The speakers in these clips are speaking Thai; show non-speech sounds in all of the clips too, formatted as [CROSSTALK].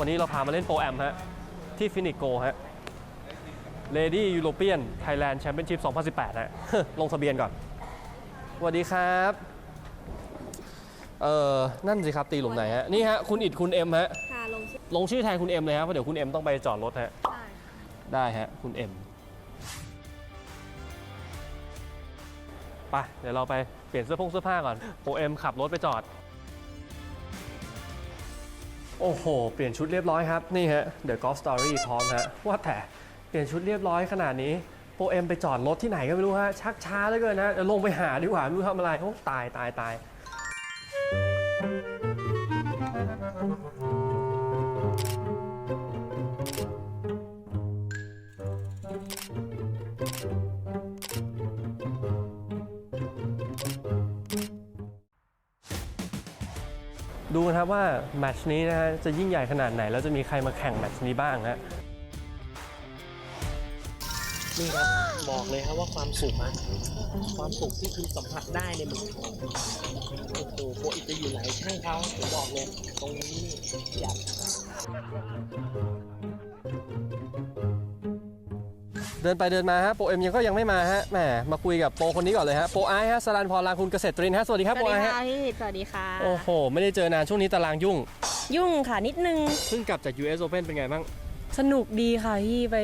วันนี้เราพามาเล่นโปรแอมฮะ ที่ฟินิกโกฮะ Lady European Thailand Championship 2018 ฮะ ลงทะเบียนก่อนสวัสดีครับ เอ่อนั่นสิครับตีหลุมไหนฮะ นี่ฮะ คุณอิดคุณเอ็มฮะ ค่ะลงชื่อลงชื่อแทนคุณเอ็มเลยครับเพราะเดี๋ยวคุณเอ็มต้องไปจอดรถฮะ ได้ได้ฮะ คุณเอ็มไปเดี๋ยวเราไปเปลี่ยนเสื้อผงเสื้อผ้าก่อนโอเอ็มขับรถไปจอด โอ้โห เปลี่ยนชุดเรียบร้อยครับ นี่ฮะ The Golf Story พร้อมฮะ ว่าแต่ เปลี่ยนชุดเรียบร้อยขนาดนี้ โปรเอ็มไปจอดรถที่ไหนก็ไม่รู้ฮะ ชักช้าเหลือเกินนะเดี๋ยวลงไปหาดีกว่าไม่รู้ทำอะไร โอ้ ตายตายตาย ดูนะครับว่าแมตช์นี้นะฮะจะยิ่งใหญ่ขนาดไหน แล้วจะมีใครมาแข่งแมตช์นี้บ้างฮะนี่ครับบอกเลยครับว่าความสุขอะความสุขที่คุณสัมผัสได้เนี่ยมันโอ้โหโปรอิจะอยู่ไหนช่างเขาผมบอกเลยตรงนี้อยาก เดินไปเดินมาฮะโปรเอ็มยังก็ยังไม่มาฮะแหมมาคุยกับโปรคนนี้ก่อนเลยฮะโปรไอซ์ฮะสรันพรลางคุณเกษตรินฮะสวัสดีครับสโปรวัสไอดีซ์ฮะค่ะพี่สวัสดีค่ะ โอ้โหไม่ได้เจอนานช่วงนี้ตารางยุ่งยุ่งค่ะนิดนึง เพิ่งกลับจาก US Open เป็นไงบ้างสนุกดีค่ะพี่ไป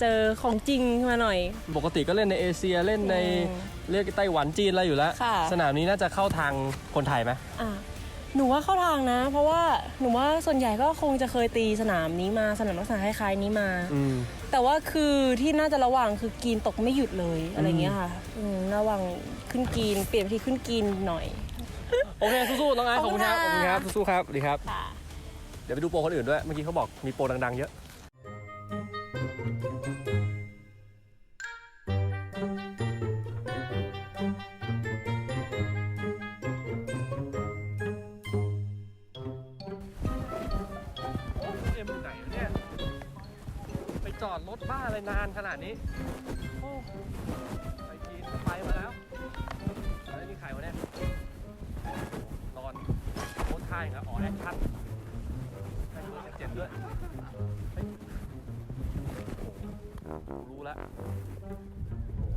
เจอของจริงมาหน่อย ปกติก็เล่นในเอเชียเล่นในอืมเรียกไต้หวันจีนอะไรอยู่แล้วค่ะ สนามนี้น่าจะเข้าทางคนไทยไหมอะ หนูว่าเข้าทางนะ เพราะว่าหนูว่าส่วนใหญ่ก็คงจะเคยตีสนามนี้มาสนามลักษณะคล้ายๆนี้มา อืม แต่ว่าคือที่น่าจะระวังคือกีนตกไม่หยุดเลยอะไรเงี้ยค่ะอืมระวังขึ้นกีน เปลี่ยนไปที่ขึ้นกีนหน่อย โอเค สู้ๆ น้องไอซ์ขอบคุณครับขขออบบคุคุณณคค่ะ รับ สู้ๆ ครับสวัสดีครับ ค่ะ เดี๋ยวไปดูโปรคนอื่นด้วย เมื่อกี้เขาบอกมีโปรดังๆ เยอะ อะไรนานขนาดนี้ โอ้ไปกินไปมาแล้วแล้วนี่ใครวะเนี่ยนอนโพสท่าย่างเงี้ยอ๋อแอคชั่นแอคชั่นเจ็บด้วยโอ้โหรู้แล้ว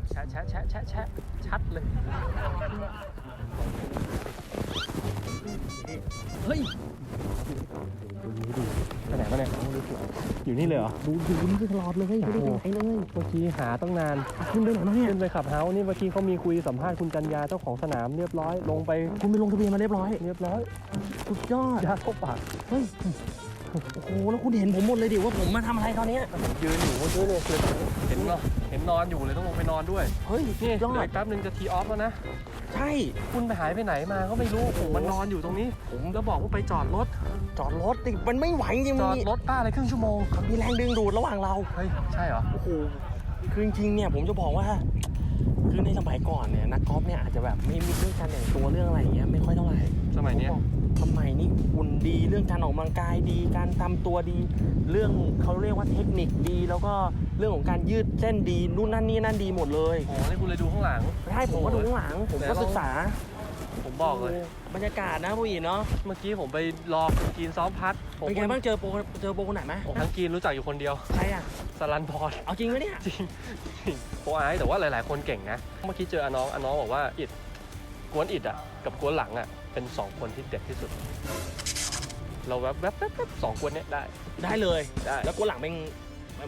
แชะแชะแชะแชะแชะชัดเลยเฮ้ย นี่เลยเหรอดูดูนี่ตลอดเลยไม่ได้ไปไหนเลยเมื่อกี้หาตั้งนานคุณไปไหนมาเนี่ยขึ้นไปขับเฮาส์นี่เมื่อกี้เขามีคุยสัมภาษณ์คุณกัญญาเจ้าของสนามเรียบร้อย ลงไปคุณไปลงทะเบียนมาเรียบร้อยเรียบร้อยสุดยอดยาเข้าปากเฮ้ยโอ้โหแล้วคุณเห็นผมหมดเลยดิว่าผมมาทำอะไรตอนเนี้ยยืนอยู่เมื่อกี้เลยคือเห็นเนาะเห็นนอนอยู่เลยต้องลงไปนอนด้วยเฮ้ยนี่สุดยเดี๋อยวดอีกแป๊บนึงจะทีออฟแล้วนะใช่คุณไปหายไปไหนมาก็ไม่รู้ผมมันนอนอยู่ตรงนี้ ผมแล้วบอกว่าไปจอดรถ จอดรถดิมันไม่ไหวจริงจๆอมันดมีรถป้าอะไรครึ่งชั่วโมงมันมีแรงดึงดูดระหว่างเราเฮ้ยใช่เหรอโอ้โหคือจริงๆเนี่ยผมจะบอกว่า คือในสมัยก่อนเนี่ยนักกอล์ฟเนี่ยอาจจะแบบไม่มีเรื่องการแต่งตัวเรื่องอะไรอย่างเงี้ยไม่ค่อยเท่าไหร่สมัยเนี้ยผมบอกสมัยนี้หุ่นดีเรื่องการออกกำลังกายดี การทำตัวดี เรื่องเขาเรียกว่าเทคนิคดี แล้วก็เรื่องของการยืดเส้นดีนู่นนั่นนี่นั่นดีหมดเลยโอ้โหนี่คุณเลยดูข้างหลังใช่ผมก็ดูข้างหลังผมก็ศึกษา ผมบอกเลย บรรยากาศนะผู้หญิงเนาะเมื่อกี้ผมไปรอคุณกินซ้อมพัด ผมเป็นไงบ้างเจอโปรเจอโปรคนไหนไหมทั้งกินรู้จักอยู่คนเดียว ใครอะสลันพรเอาจริงไหมเนี่ยจริงจริงโปรไอซ์แต่ว่าหลาย ๆ คนเก่งนะ เมื่อกี้เจออาน้องอาน้องบอกว่าอิดกวนอิดอะกับกวนหลังอะเป็นสองคนที่เด็ดที่สุด เราแวบแวบแวบแวบสองกวนเนี้ยได้ ได้เลย ได้ แล้วกวนหลังเป็น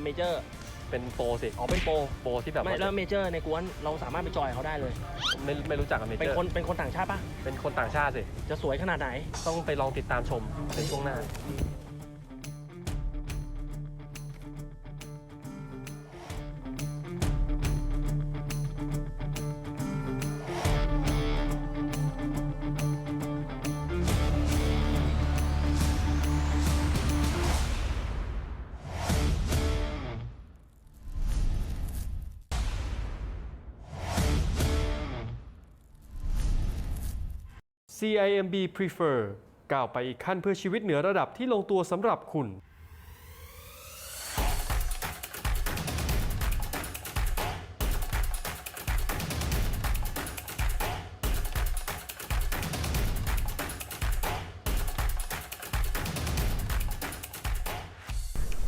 เมเจอร์ เป็นโปรสิอ๋อเป็นโปรโปรที่แบบไม่ว่าแล้วเมเจอร์ในกวนเราสามารถไปจอยเขาได้เลย ไม่ไม่รู้จักกับเมเจเป็นอร์คนเป็นคนต่างชาติปะเป็นคนต่างชาติสิ จะสวยขนาดไหน ต้องไปลองติดตามชมในช่วงหน้า CIMB Prefer ก้าวไปอีกขั้นเพื่อชีวิตเหนือระดับที่ลงตัวสำหรับคุณ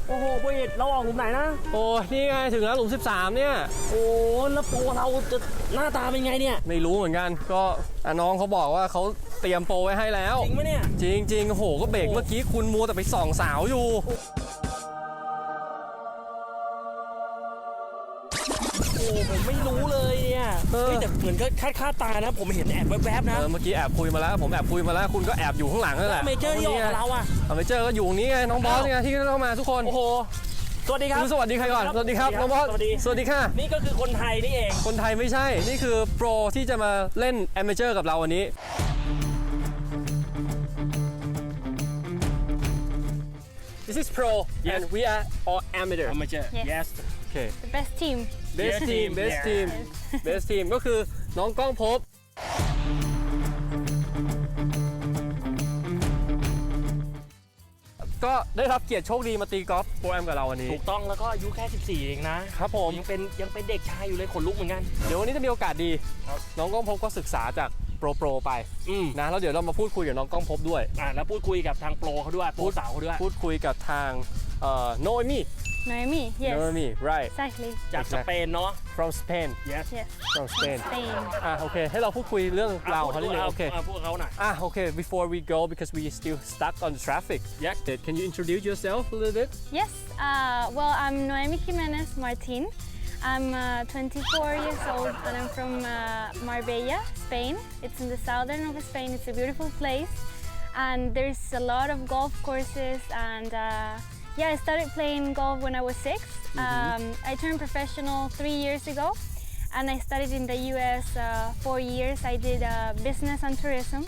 สโหโปรเอกเราออกหลุมไหนนะ โอ้ นี่ไง ถึงแล้วหลุม 13 เนี่ย โอ้ แล้วโปรเราจะ หน้าตาเป็นไงเนี่ย ไม่รู้เหมือนกันก็อะน้องเขาบอกว่าเขาเตรียมโปรไว้ให้แล้ว จริงไหมเนี่ย จริงจริงๆโอ้โหก็เบรกเมื่อกี้คุณมัวแต่ไปส่องสาวอยู่ โอ้ผมไม่รู้เลยเนี่ยเออ เฮ้ยแต่เหมือนก็คาดคาดตานะ ผมเห็นแอบแวบๆเอนะอเมื่อกี้แอบคุยมาแล้ว ผมแอบคุยมาแล้วคุณก็แอบอยู่ข้างหลังนั่นแหละเมเจอร์ที่ออกกับเราอะเอาเมเจอร์ก็อยู่ตรงนี้ไงน้องบอสไงที่เข้ามาทุกคน โอ้โห สวัสดีครับคุณสวัสดีใครก่อน สวัสดีครับน้องบอสสวัสดี สวัสดีค่ะ นี่ก็คือคนไทยนี่เอง คนไทยไม่ใช่ นี่คือโปรที่จะมาเล่นแอมเมเจอร์กับเราวันนี้ This is pro and we are all amateur มาเจอ Yes. yes Okay The best team. best Yes, team team, best yeah. team best team ก็คือน้องก้องภพบ ก็ได้รับเกียรติโชคดีมาตีกอล์ฟโปรแอมกับเราวันนี้ ถูกต้องแล้วก็อายุแค่ 14 เองนะครับผม ยังเป็นยังเป็นเด็กชายอยู่เลยขนลุกเหมือนกัน เดี๋ยววันนี้จะมีโอกาสดี ครับ น้องก้องภพบก็ศึกษาจากโปรโปรไปอืมนะแล้วเดี๋ยวเรามาพูดคุยกับน้องก้องภพบด้วย อ่าแล้วพูดคุยกับทางโปรเขาด้วยโปรสาวเขาด้วยพูดคุยกับทางเอ่อโนเอมี่ Noemi. Yes. โนเอมี่ right Exactly. จากสเปนเนาะ from Spain yes Yes. from Spain Spain. อ่ะโอเค ให้เราพูดคุยเรื่องราวของเขานิดนึงโอเค าพูดกับเขาหน่อย อ่ะโอเค before we go because we still stuck on the traffic Yes. can you introduce yourself a little bit Yes. Uh, well, I'm Noemi Jimenez Martin. I'm uh, 24 years old and I'm from uh, Marbella, Spain. It's in the southern of Spain. It's a beautiful place. And there's a lot of golf courses. And uh, yeah, I started playing golf when I was 6 Um, I turned professional three years ago. And I studied in the US uh, four years. I did uh, business and tourism.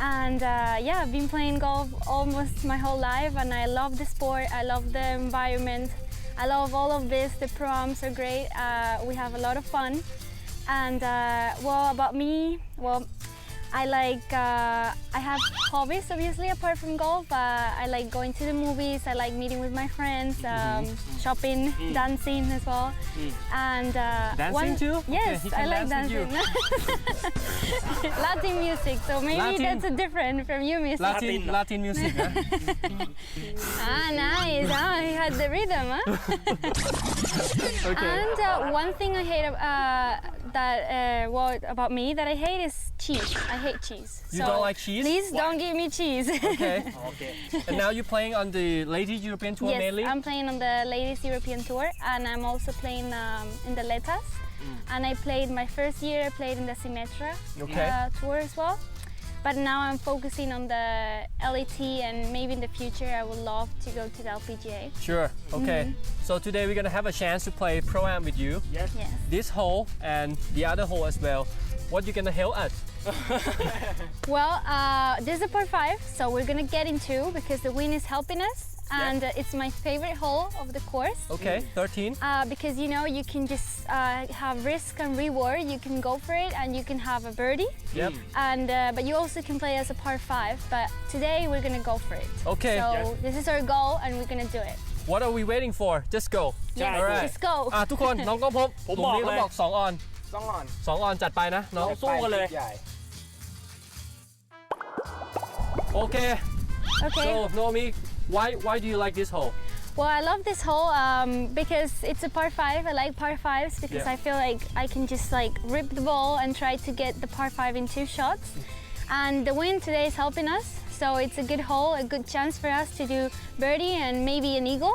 And uh, yeah, I've been playing golf almost my whole life, and I love the sport. I love the environment. I love all of this. The proms are great. Uh, we have a lot of fun. And uh, well, about me, well, I like uh, I have hobbies obviously apart from golf. Uh, I like going to the movies. I like meeting with my friends, um, shopping, dancing as well. And uh, Dancing one- too? Okay, Yes, he I can like dance with dancing. [LAUGHS] Latin music, so maybe Latin? that's a different from you music. Latin Latin music นะ [LAUGHS] Ah, nice. Ah, he had the rhythm, huh? [LAUGHS] [LAUGHS] okay. And uh, one thing I hate uh, that uh, well about me that I hate is cheese. I hate cheese. You so don't like cheese? Please don't give me cheese. okay. [LAUGHS] okay. And now you're playing on the Ladies European Tour yes, mainly? I'm playing on the Ladies European Tour, and I'm also playing um, in the Letas. Mm. And I played my first year. I played in the Symmetra okay. Uh, tour as well. But now I'm focusing on the LAT, and maybe in the future I would love to go to the LPGA. sure okay Mm-hmm. so today we're gonna have a chance to play pro am with you yes Yes. this hole and the other hole as well what you gonna help us [LAUGHS] Well, uh, this is a par five, so we're gonna get into because the wind is helping us, and uh, it's my favorite hole of the course. okay 13 Uh, because you know you can just uh, have risk and reward. You can go for it, and you can have a birdie. yep And uh, but you also can play as a par five. But today we're gonna go for it. Okay. So Yes. this is our goal, and we're gonna do it. what are we waiting for just go Yes, Alright. let's go. อ่ะทุกคนน้องก้องพบ ผม ตรงนี้ บอกเลย เขาบอก2ออน ต้องอ่อน 2ออนจัดไปนะน้อง เราสู้กันเลย ใหญ่ โอเค [LAUGHS] Okay. so Nomi why why do you like this hole Well, I love this hole um, because it's a par five. I like par fives because Yeah. I feel like I can just like rip the ball and try to get the par five in two shots. And the wind today is helping us, so it's a good hole, a good chance for us to do birdie and maybe an eagle.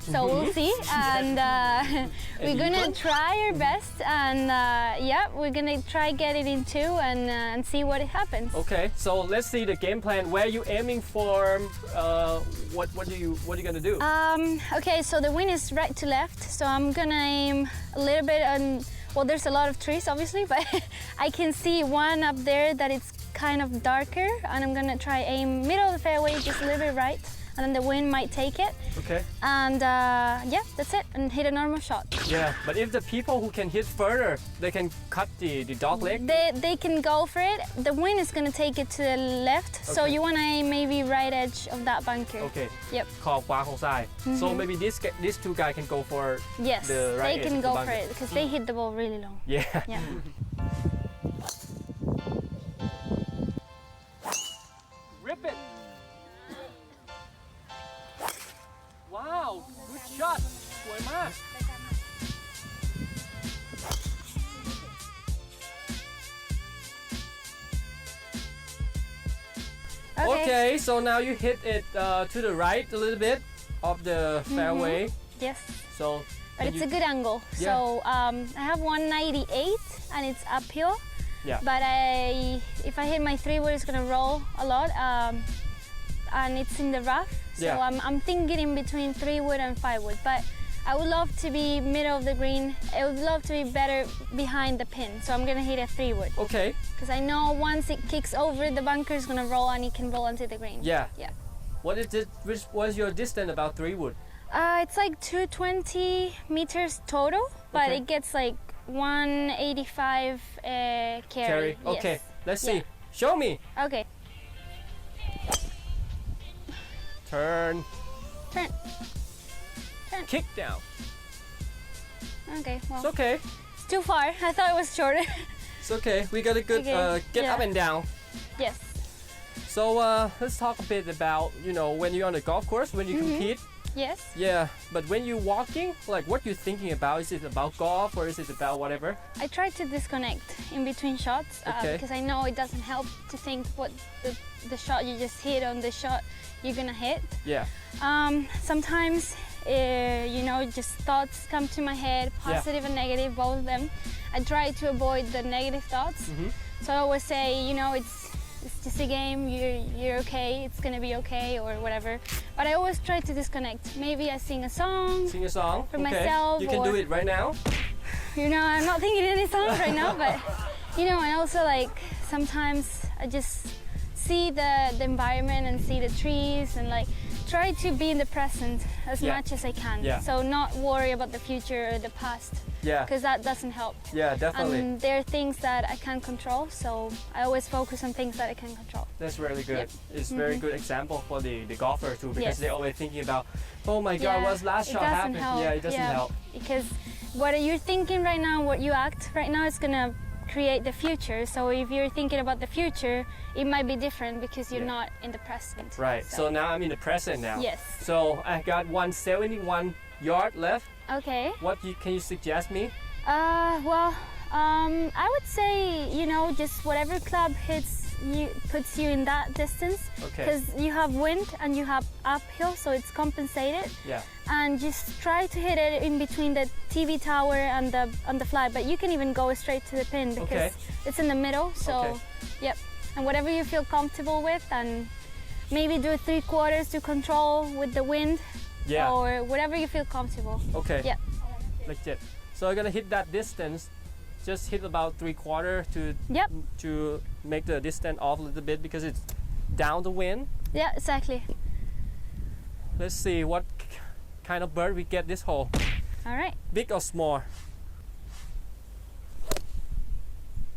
So we'll see, and uh, [LAUGHS] we're gonna try our best, and uh, yeah, we're gonna try get it in two and uh, and see what happens. Okay, so let's see the game plan. Where you aiming for? Uh, what what do you what are you gonna do? Um, okay, so the wind is right to left, so I'm gonna aim a little bit on. Well, there's a lot of trees, obviously, [LAUGHS] but I can see one up there that it's kind of darker, and I'm gonna try aim middle of the fairway, just a little bit right, and then the wind might take it. Okay. And uh, yeah, that's it, and hit a normal shot. Yeah, but if the people who can hit further, they can cut the, the dog leg? They, they can go for it. The wind is going to take it to the left, okay. so you want to maybe right edge of that bunker. Okay. Yep. Call Guaho Sai. So mm-hmm. maybe this this two guy can go for yes, the right Yes, they can go the for it, because mm. they hit the ball really long. Yeah. yeah. [LAUGHS] so now you hit it uh, to the right a little bit of the fairway. Yes. So, But it's you- a good angle. Yeah. So um, I have 198 and it's uphill. Yeah. But I, if I hit my three wood, it's gonna roll a lot. Um, and it's in the rough. So Yeah. I'm, I'm thinking in between three wood and five wood. But I would love to be middle of the green. I would love to be better behind the pin. So I'm gonna hit a three wood. okay, Because I know once it kicks over, the bunker is gonna roll and it can roll onto the green. yeah. Yeah. What is it? Which was your distance about three wood? Uh, it's like 220 meters total, but Okay. it gets like 185 uh, carry. Carry. Okay, Yes. let's Yeah. see. Show me. Okay. Turn. Turn. Turn. Kick down. Okay. Well, It's okay. it's too far. [LAUGHS] I thought it was shorter. It's okay. We got a good Okay, uh, get yeah. up and down. yes. So uh, let's talk a bit about you know when you're on the golf course when you Mm-hmm. compete. Yes. Yeah, but when you're walking, like what you're thinking about? Is it about golf or is it about whatever? I try to disconnect in between shots uh, Okay. because I know it doesn't help to think what the, the shot you just hit on the shot you're gonna hit. Yeah. Um, sometimes, uh, you know, just thoughts come to my head, Yeah. positive and negative, both of them. I try to avoid the negative thoughts. Mhm. So I always say, you know, it's it's just a game. You're you're okay. It's gonna be okay or whatever. But I always try to disconnect. Maybe I sing a song. Sing a song. For okay. myself You can do it right now. You know, I'm not thinking any songs right now, but [LAUGHS] you know, and also like sometimes I just see the the environment and see the trees and like try to be in the present as Yeah. much as I can. Yeah. So not worry about the future or the past Yeah. because that doesn't help. Yeah, definitely. And there are things that I can't control, so I always focus on things that I can control. That's really good. Yep. It's very mm-hmm. good example for the, the golfer too because Yes. they're always thinking about, oh my god, Yeah, what's last it shot happened? help. Yeah, it doesn't Yeah. help. because what you're thinking right now, what you act right now is gonna create the future. So if you're thinking about the future, it might be different because you're Yeah. not in the present. Right. So now I'm in the present now. Yes. So I got 171 yard left. Okay. What you, can you suggest me? Uh, well, um, I would say you know just whatever club hits you puts you in that distance Okay. because you have wind and you have uphill, so it's compensated. Yeah. and just try to hit it in between the TV tower and the and the fly, But you can even go straight to the pin because Okay. it's in the middle. So, Okay. yep. And whatever you feel comfortable with, and maybe do three quarters to control with the wind, Yeah. or whatever you feel comfortable. Okay. Yeah. Like that. So I'm gonna hit that distance. Just hit about three quarter to Yep. to make the distance off a little bit because it's down the wind. Yeah. Exactly. Let's see what kind of bird we get this hole. All right. Big or small?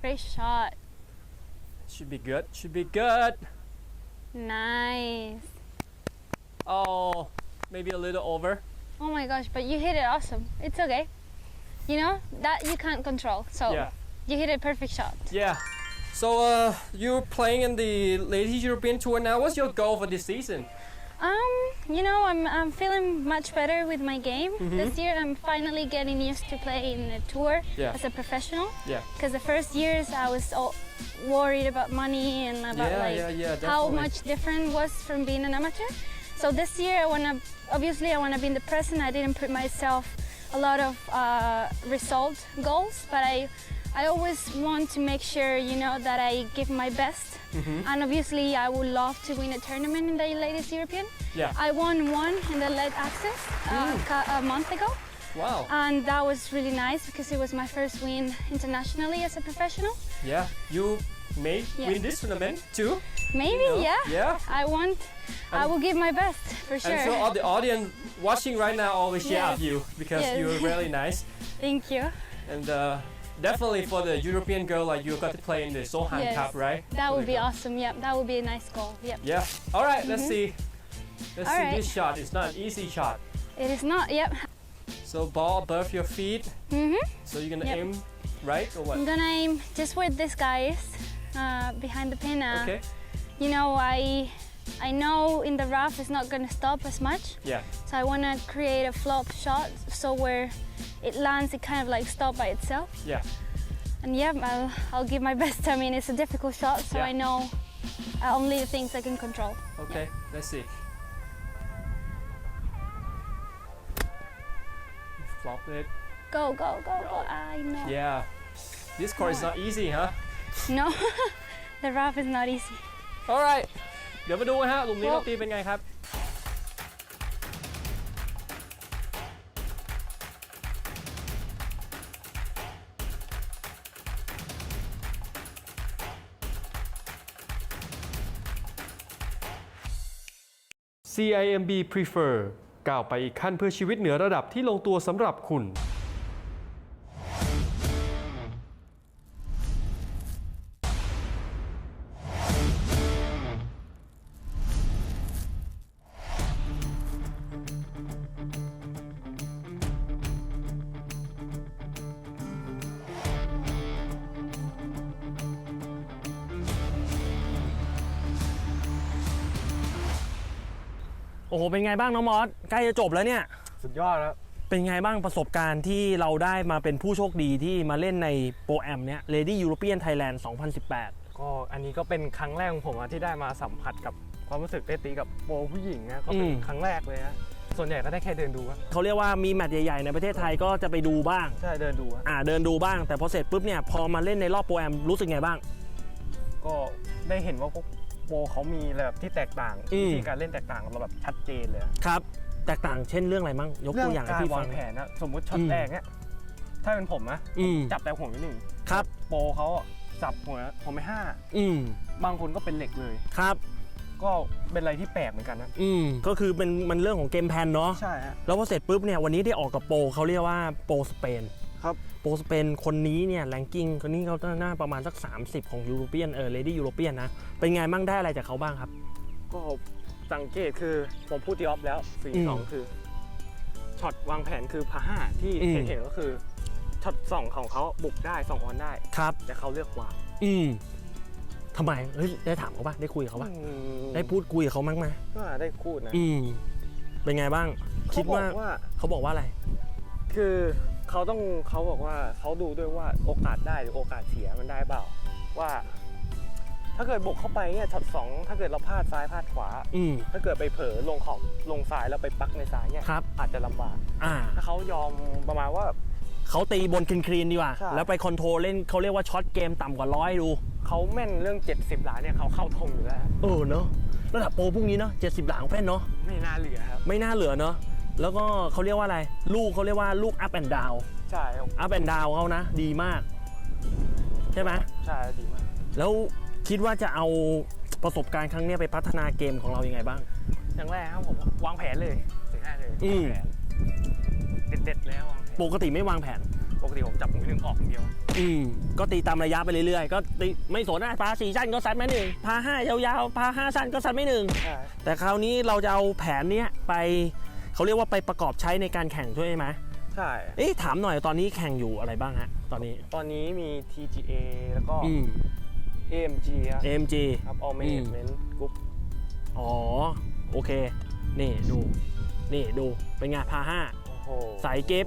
Great shot. Should be good. Should be good. Nice. Oh, maybe a little over. Oh my gosh! But you hit it awesome. It's okay. You know that you can't control. So Yeah. you hit a perfect shot. Yeah. So uh, you're playing in the Ladies European Tour now. What's your goal for this season? Um, you know, I'm, I'm feeling much better with my game Mm-hmm. this year. I'm finally getting used to playing the tour Yeah. as a professional. Yeah. Because the first years I was all worried about money and about Yeah, like yeah, how much different was from being an amateur. So this year I wanna, obviously I wanna be in the present. I didn't put myself a lot of uh, result goals, but I, I always want to make sure, you know, that I give my best. Mm-hmm. And obviously I would love to win a tournament in the latest European. Yeah. I won one in the lead access uh, ca- a month ago, Wow. and that was really nice because it was my first win internationally as a professional. Yeah. You may Yeah. win this tournament too. Maybe, you know? yeah. Yeah. I want. I will give my best for sure. And so all the audience watching right now always Yes. shout you because Yes. you're really [LAUGHS] nice. Thank you. And uh, definitely for the European girl, like you got to play in the Sohan Yes. Cup, right? That would be awesome. Yep, that would be a nice goal. Yep. Yeah. All right, let's see. Let's All see right. this shot. It's not an easy shot. It is not. Yep. So ball above your feet. Mhm. So you're gonna Yep. aim right or what? I'm gonna aim just where this guy is, uh, behind the pin. Uh, Okay. You know, I, I know in the rough it's not gonna stop as much. Yeah. So I want to create a flop shot so where it lands, it kind of like stop by itself. Yeah. And yeah, I'll, I'll give my [LAUGHS] best. I mean, it's a difficult shot, so Yeah. I know Uh, only the things I can control. Okay, let's see. Flop it. Go, go, go, go. I know. Yeah. This course is not easy, huh? No, the rough is not easy. Alright เดี๋ยวมาดูกันฮะหลุมนี้โอ้เราตีเป็นไงครับ CIMB Prefer ก้าวไปอีกขั้นเพื่อชีวิตเหนือระดับที่ลงตัวสำหรับคุณ ไงบ้างน้องมอสใกล้จะจบแล้วเนี่ย สุดยอดครับเป็นไงบ้างประสบการณ์ที่เราได้มาเป็นผู้โชคดีที่มาเล่นในโปรแอมเนี้ย Lady European Thailand 2018 ก็อันนี้ก็เป็นครั้งแรกของผมอะที่ได้มาสัมผัสกับความรู้สึกได้ตีกับโปรผู้หญิงนะก็เป็นอืม ครั้งแรกเลยฮะส่วนใหญ่ก็ได้แค่เดินดูอะเขาเรียกว่ามีแมตช์ใหญ่ๆ ในประเทศไทยก็จะไปดูบ้าง ใช่เดินดูอะอ่าเดินดูบ้างแต่พอเสร็จปุ๊บเนี่ยพอมาเล่นในรอบโปรแอมรู้สึกไงบ้าง ก็ได้เห็นว่าพวก โปรเขามีแบบที่แตกต่างอืม วิธีการเล่นแตกต่างกับเราแบบชัดเจนเลยอะครับ แตกต่างเช่นเรื่องอะไรบ้างยกเรื่ตัวอย่างให้การพี่วาฟัง งแผนนะสมมุติช็ออืตม แรกเนี่ยถ้าเป็นผมนะอืม จับแต่หัวไปหนึ่งครับ โปรเขาอะจับหัวผมไปห้าอืมบางคนก็เป็นเหล็กเลย ครับ ก็เป็นอะไรที่แปลกเหมือนกันนะอืมก็คือเป็นมันเรื่องของเกมแพนเนาะใช่ฮะ แล้วพอเสร็จปุ๊บเนี่ยวันนี้ได้ออกกับโปรเขาเรียกว่าโปรสเปนครับ โปรสเปนคนนี้เนี่ยแรงกิ้งคนนี้เขาหน้าประมาณสัก 30 ของยูโรเปียนเออเลดี้ยูโรเปียนนะ เป็นไงบ้างได้อะไรจากเขาบ้างครับ ก็สังเกตคือผมพูดตีออฟแล้วสิ่งอืที่มสองคือช็อตวางแผนคือพาห้าที่อืมเห็นเห็นก็คือช็อตสองของเขาบุกได้สองออนได้ครับ แต่เขาเลือกวางอืมทำไมเฮ้ยได้ถามเขาป่ะได้คุยกับเขาป่ะอืมได้พูดคุยกับเขามั้งไหมก็ได้พูดนะอืมเป็นไงบ้าง คิดว่าเขบอกว่าเขาบอกว่าอะไร คือ เขาต้องเขาบอกว่าเขาดูด้วยว่าโอกาสได้หรือโอกาสเสียมันได้เปล่า ว่า ถ้าเกิดบุกเข้าไปเนี่ยช็อตสองถ้าเกิดเราพลาดซ้ายพลาดขวา อืม ถ้าเกิดไปเผลอลงขอบลงซ้ายแล้วไปปักในซ้ายเนี่ยครับ อาจจะลำบาก อ่าถ้าเขายอมประมาณว่า เขาตีบนคลีนๆดีกว่า ใช่ แล้วไปคอนโทรลเล่นเขาเรียกว่าช็อตเกมต่ำกว่าร้อยดู เขาแม่นเรื่อง 70หลาเนี่ยเขาเข้าทงอยู่แล้ว เออเนาะระดับโปรพวกนี้เนาะเจ็ดสิบหลังแป้นเนาะไม่น่าเหลือครับ ไม่น่าเหลือเนาะ แล้วก็เขาเรียกว่าอะไร ลูกเขาเรียกว่าลูก up and down ใช่ครับ up and down เขานะ ดีมาก ใช่ไหมใช่ดีมาก แล้วคิดว่าจะเอาประสบการณ์ครั้งเนี้ยไปพัฒนาเกมของเรายังไงบ้าง อย่างแรกครับผมวางแผนเลยสิ่งแรกเลยอืมวางแผนเด็ดๆแล้ววางแผนปกติไม่วางแผน ปกติผมจับมือหนึ่งออกอย่างเดียว อืมก็ตีตามระยะไปเรื่อยๆ ก็ตีไม่สนนะพาสี่สั้นก็ซัดไม่หนึ่งพาห้ายาวๆพาห้าสั้นก็ซัดไม่หนึ่งใช่แต่คราวนี้เราจะเอาแผนเนี้ยไป เขาเรียกว่าไปประกอบใช้ในการแข่งด้วยไหมใช่เอ๊ะถามหน่อยตอนนี้แข่งอยู่อะไรบ้างฮะตอนนี้ ตอนนี้มี TGA แล้วก็ อืม AMG ครับ AMG ครับ All Management Group อ๋อ โอเค นี่ดู นี่ดู เป็นไงพาห้าโอ้โหสายเก็บ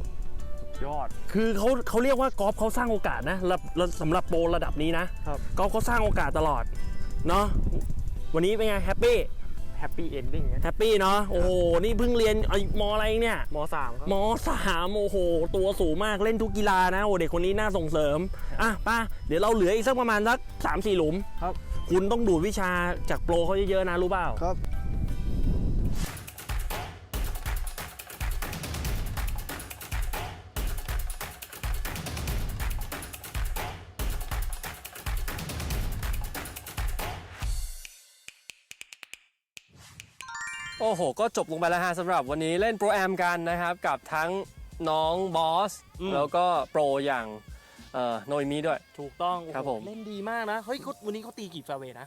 สุดยอด คือเขาเขาเรียกว่ากอล์ฟเขาสร้างโอกาสนะระระสำหรับโปรระดับนี้นะครับ กอล์ฟเขาสร้างโอกาสตลอด เนาะวันนี้เป็นไงแฮปปี้ Happy Ending นะแฮปปี้เนาะโอ้โห นี่เพิ่งเรียนไอ้มอะไรเนี่ยมสามครับมสามโอ้โห ตัวสูงมากเล่นทุกกีฬานะโอ้เด็กคนนี้น่าส่งเสริม อะป้าเดี๋ยวเราเหลืออีกสักประมาณสักสามสี่หลุมครับ คุณต้องดูดวิชาจากโปรเขาเยอะๆนะรู้เปล่าครับ โอ้โห ก็จบลงไปแล้วฮะสำหรับวันนี้เล่นโปรแอมกันนะครับ กับทั้งน้องบอส อืม แล้วก็โปรอย่างเอ่อโนยมีด้วย ถูกต้องครับผมเล่นดีมากนะ เฮ้ยเขาวันนี้เขาตีกี่แฟร์เวย์นะ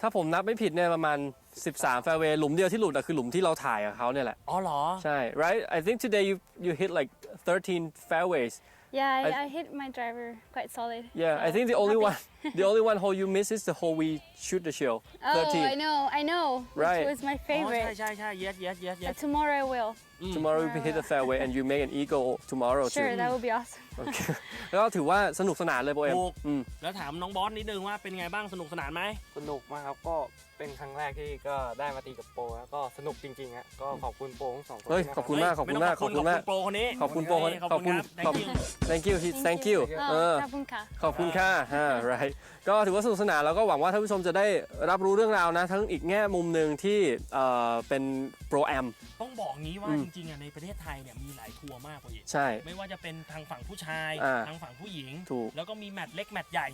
ถ้าผมนับไม่ผิดเนี่ยประมาณ 13 แฟร์เวย์หลุมเดียวที่หลุดอะคือหลุมที่เราถ่ายกับเขาเนี่ยแหละ อ๋อเหรอ ใช่ right I think today you you hit like 13 fairways Yeah, I, I- I hit my driver quite solid. yeah I so think the only happy. one the only one hole you miss is the hole we shoot the shell Oh, 13 I know, I know. Right. Which was my อ๋อใช่ favorite. ใช่ใช่ yes yes yes But yes tomorrow I will. tomorrow we hit the fairway and you make an eagle tomorrow too Sure, that would be awesome. โอเคแล้วก็ถือว่าสนุกสนานเลยโบเอ็มถูก อืม แล้วถามน้องบอสนิดนึงว่าเป็นไงบ้างสนุกสนานไหม สนุกมากครับ ก็เป็นครั้งแรกที่ก็ได้มาตีกับโปรแล้วก็สนุกจริงๆฮะก็ขอบคุณโปรทั้งสองคนเฮ้ยนะขอบคุณมากขอบคุณมากขอบคุณมาก ไต้งขอบคุณโปรคนนี้ขอบคุณโปรคนนี้ขอบคุณขอบคุณครับ thank you thank you Oh, เออ Tabunka. ขอบคุณค่ะฮ่า right ก็ถือว่าสนุกสนานแล้วก็หวังว่าท่านผู้ชมจะได้รับรู้เรื่องราวนะ ทั้งอีกแง่มุมหนึ่งที่เอ่อเป็นโปรแอม ต้องบอกงี้ว่าอืมจริงๆอะในประเทศไทยเนี่ยมีหลายทัวร์มากกว่าอีก ใช่ ไม่ว่าจะเป็นทางฝั่งผู้ชาย อ่าทางฝั่งผู้หญิง ถูกแล้วก็มีแมตช์เล็กแมตช์ใหญ่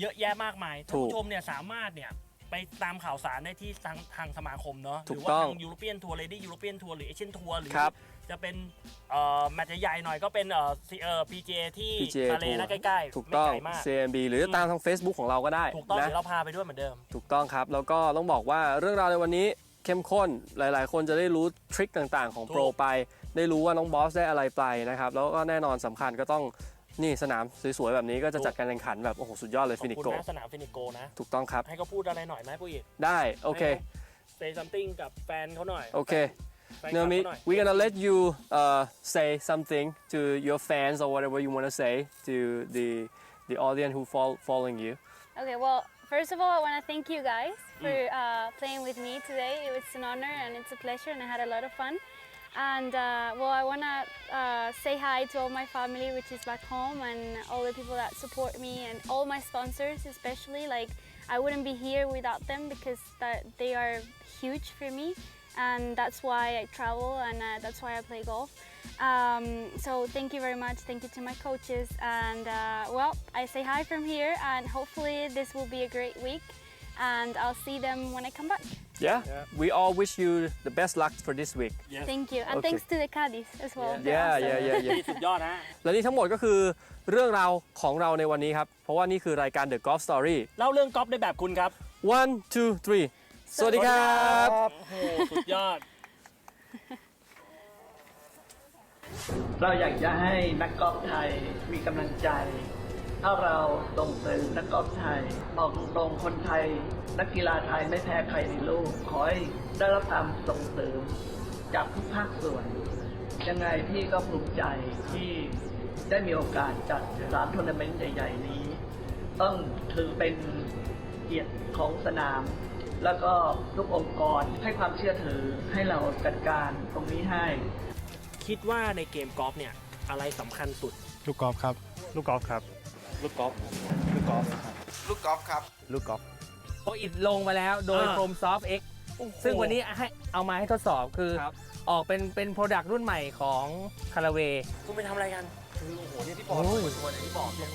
เยอะแยะมากมายท่านถูกผู้ชมเนี่ยสามารถเนี่ยไปตามข่าวสารได้ที่ทางทางสมาคมเนาะหถูรืกว่าต้องทางยูโรเปียนทัวร์เลดี้ยูโรเปียนทัวร์หรือเอเชียนทัวร์หรือครับ จะเป็นเอ่อแมตช์ใหญ่ๆหน่อยก็เป็นเอ่อซีเอ่อพีเจที่ PGA ทะเลนะ Tour ใกล้ๆถูกไม่ต้อง ไกลมาก CMB หรือตามทาง Facebook ของเราก็ได้ถูกต้องนะ เดี๋ยวเราพาไปด้วยเหมือนเดิม ถูกต้องครับ แล้วก็ต้องบอกว่าเรื่องราวในวันนี้เข้มข้นหลาย ๆ คนจะได้รู้ทริคต่างๆ ของถูก โปรไป ได้รู้ว่าน้องบอสได้อะไรไปนะครับ แล้วก็แน่นอนสำคัญก็ต้องนี่สนามสวยๆแบบนี้ก็จะจัดการแข่งขันแบบ โอ้โห สุดยอดเลยขอฟิบนิคุณโกนะสนามฟินิโกนะ ถูกต้องครับ ให้เขาพูดอะไรหน่อยไหมผู้หญิงได้ โอเค say something กับแฟนเขาหน่อยโอเค No, me, we're gonna let you uh, say something to your fans or whatever you want to say to the the audience who follow following you. Okay, well, first of all, I want to thank you guys for mm. uh, playing with me today. It was an honor and it's a pleasure, and I had a lot of fun. And uh, well, I want to uh, say hi to all my family, which is back home, and all the people that support me, and all my sponsors, especially. Like I wouldn't be here without them because that they are huge for me and that's why I travel and uh, that's why I play golf. Um, so thank you very much. Thank you to my coaches, and uh, well, I say hi from here, and hopefully this will be a great week, and I'll see them when I come back. yeah Yeah. we all wish you the best luck for this week Yes. Thank you, and Okay. thanks to the caddies as well. They're yeah awesome. yeah yeah yeah นี่[LAUGHS] สุดยอดนะ และนี่ทั้งหมดก็คือเรื่องราวของเราในวันนี้ครับ เพราะว่านี่คือรายการ The Golf Story เล่าเรื่องกอล์ฟได้แบบคุณครับ one two three สวัสดีครับ โอ้โหสุดยอด เราอยากจะให้นักกอล์ฟไทยมีกำลังใจ ถ้าเราส่งเสริมนักกอล์ฟไทยบอกตรงๆคนไทย นักกีฬาไทยไม่แพ้ใครในโลก ขอให้ได้รับการส่งเสริม จากทุกภาคส่วน ยังไงพี่ก็ภูมิใจที่ได้มีโอกาสจัดสามทัวร์นาเมนต์ใหญ่ ๆ นี้ ต้องถือเป็นเกียรติของสนาม แล้วก็ทุกองค์กรให้ความเชื่อถือให้เราจัดการตรงนี้ให้ คิดว่าในเกมกอล์ฟเนี่ยอะไรสำคัญสุด ลูกกอล์ฟครับ ลูกกอล์ฟครับ ลูกกอล์ฟลูกกอล์ฟลูกกอล์ฟครับ ลูกกอล์ฟโปรอิดลงมาแล้วโดย อ่าโ r รมซอฟ X ซึ่งวันนี้ให้เอามาให้ทดสอบคือครับ ออกเป็นเป็นโปรดักต์รุ่นใหม่ของคาราเว คุณไปทำอะไรกัน คือโอ้โหเนี่ยที่บอกโอ้ย ตัวเนี่ยที่บอกเนี่ย